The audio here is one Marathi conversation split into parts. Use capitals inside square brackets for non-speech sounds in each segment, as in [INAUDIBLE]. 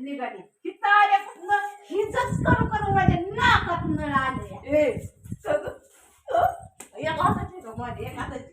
निघाली. ही ताड्यापासून हिचच करू करू माझ्या नाकात नळ आले. ए सगळं- अ, एक हाताची का माझी एक हाताची.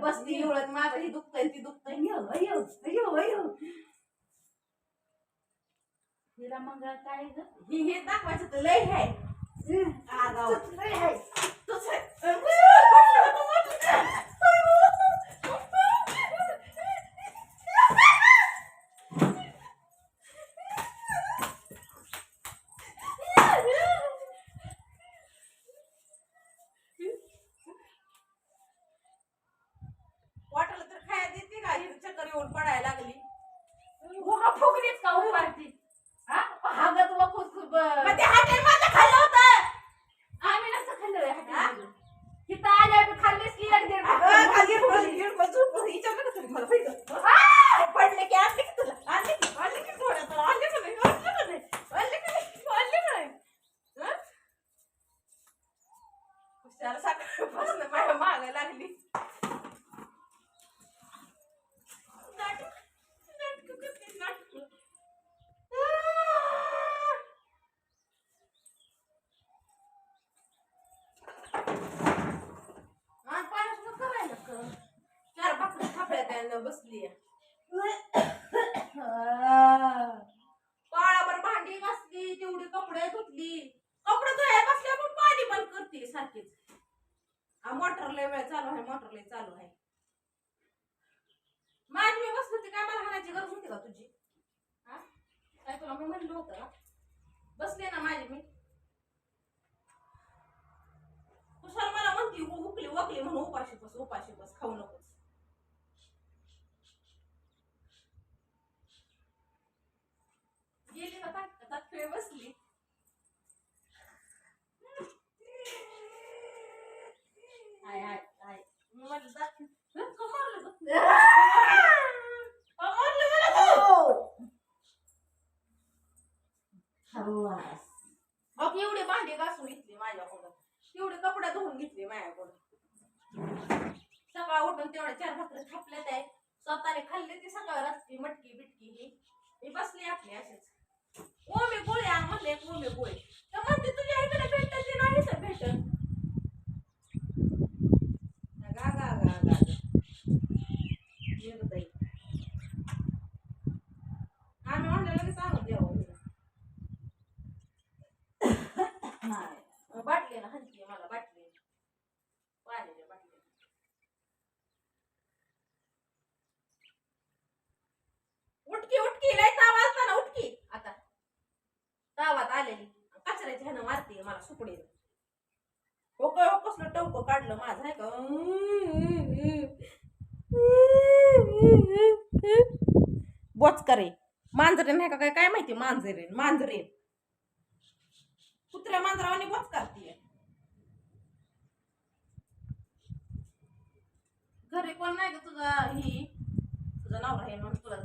बसती एवढं माझं ही दुखतंय ती दुखतंय. अयो अयो अयो हिला मंगळ काय ग? ही हे दाखवायचं तर लय आहे आगाव. लय आहे. वाटलं तर खाया देते का ही चक्कर येऊन पडायला लागली उगा फुगलीत का उभारती हा हागत वखूत खूप मग ते हॉटेल माझं खाल्लं होतं आम्ही नसतं खाल्लं रे हा? हाटेलमधून. इथं आल्या बी खाल्लीस की एक दीड अगं, भाकर. खाली पडली, गिळ पड, झोप पड, विचारलं का तुम्ही मला पहिलं? आ! पडले की आणले की तुला आणले की आणले की थोड्या तुला आणले का नाही आणले का नाही आणले का नाही आणले का नाही हं? हुशार सकाळपासून माझ्या माग लागली नाटक नाटक करते नाटक आणि पाण्याचं करायला कर चार भाकरी थापड्या बसली [COUGHS] बाळाभर भांडी घासली तेवढी कपडे धुतली. कपडे धुया बसल्या पण पाणी बंद करते सारखीच. हा मोटर लय वेळ चालू आहे मोटर लय चालू आहे. माझी मी बसली होती काय मला म्हणायची गरज होती का तुझी? हा? काय तुला मी म्हणलं होतं का? बसले ना माझी मी. कुशाल मला म्हणती उकली वकली म्हणून उपाशी बस उपाशी बस खाऊ नकोस गेली ना खेळ बसली. हाय हाय हाय. मला एवढे भांडे घासून घेतली माझ्याकडून तेवढे कपडे धुवून घेतले माझ्याकडून सकाळ उठून तेवढ्या चार भाकरी थापल्या त्या स्वतःने खाल्ले ती सकाळ रात्री मटकी बिटकी ही. बसली आपली अशीच. ओमे गोळे आण म्हणले एक ओमे गोळे तर म्हणते तुझ्या इकडे भेटत ते नाही तर भेटत गा गा गा गा निर्दयी. पुढे. मला हो कसलं टवकं काढलं माझं आहे का? बोच करे मांजरे नाही का? काय काय माहिती? मांजरे मांजरे. कुत्र्या मांजरावाने बोच करते घरी कोण नाही का तुझा ही? तुझा नवरा आहे म्हणून तुला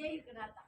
也有跟他打。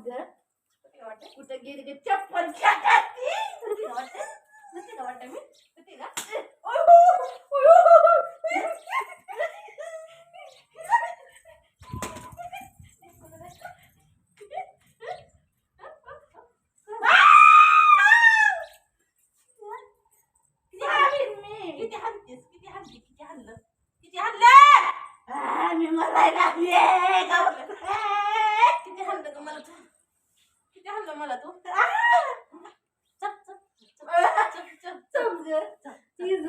ग तुला वाटतं कुठं गेली की चप्पल तुला वाटतं मी? का? किती मी? किती हाणलं? मी मरायला लागले किती हाणलं ग मला तू? किती हाणलं मला तू? चप, चप, चप, चप, चप, चप. समज तिज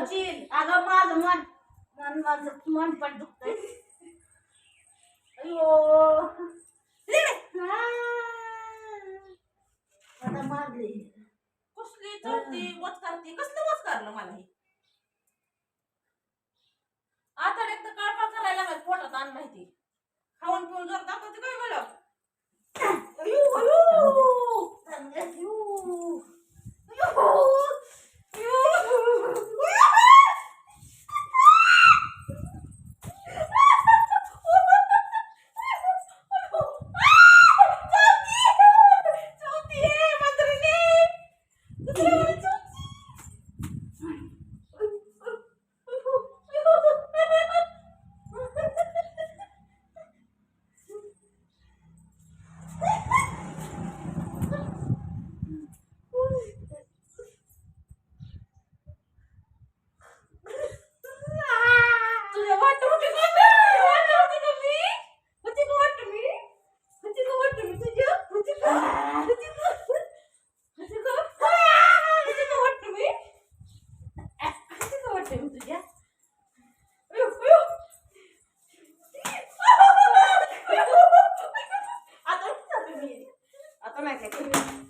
लावशील अगं माझं मन मन माझं मन पण दुखतंय. अयो. आता मारली. कसली चढती वच करते कसलं वच करलं मला हे? आता तर काळपाळ करायला लागला पोटात आण माहिती. खाऊन पिऊन जर दाखवते काय मला अयो अयो चांगलं अयो चौथी आहे, म्हातारीने. तुझ्या वाटत होती का मी? वाटत होती का मी? होती का वाटत मी? होती का वाटत मी तुझ्या? होती का? होती का? होती का? होती का वाटत मी? होती का वाटत मी तुझ्या? अयो, अयो. आता नाही चालू मी. आता नाही काय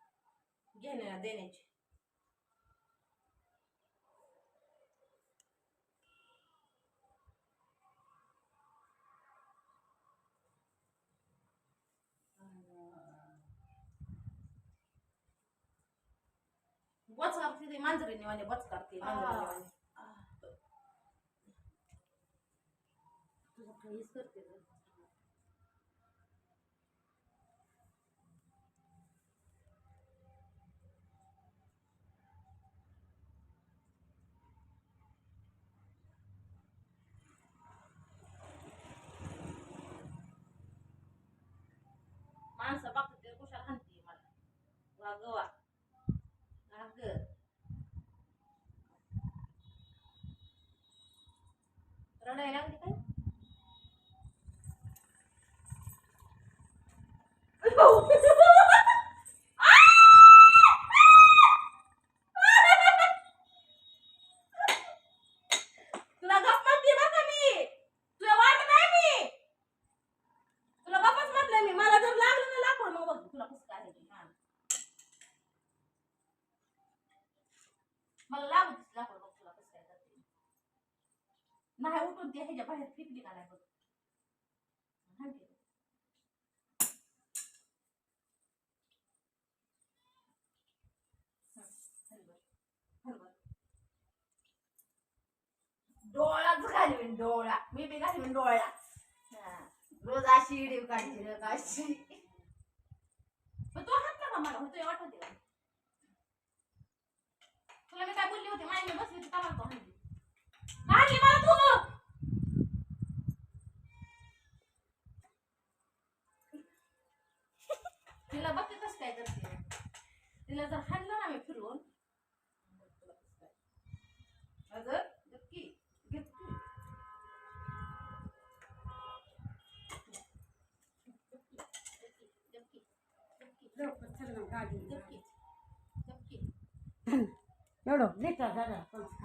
घेण्या देण्याची. बच करते ती मांजरीने वाले बच करते मांजरीने वाले तुझं काहीच करते रे. माणसं बघतात ते कुशाल हाणते मला वा ग वा अगं रडायला लागली काय तुला गप्प म्हणते बरं का मी तुला वाट नाही मी तुला गप्पच म्हटलं मी मला जर लागलं ना लाकूड मग बघ तुला कसं काय आहे ते. हा. मला लागू दे लाकूड बघ तुला कसं काय करते नाही उठून ते ह्याच्या बाहेर फेकली का नाही बघ हा. रोज अशी इडीव काढते रोज अशी पण तो हातला का मला होतोय वाटत तुला मी काय बोलली होती? मायने बसली होती का तो हाणली. हाणली मला तू! तिला बघते कसं काय करते. तिला जर हाणलं ना मी फिरवून अगं તો પથ્થરમાં ગાડી ધબકી ધબકી એવડો લેતા દાદા પણ.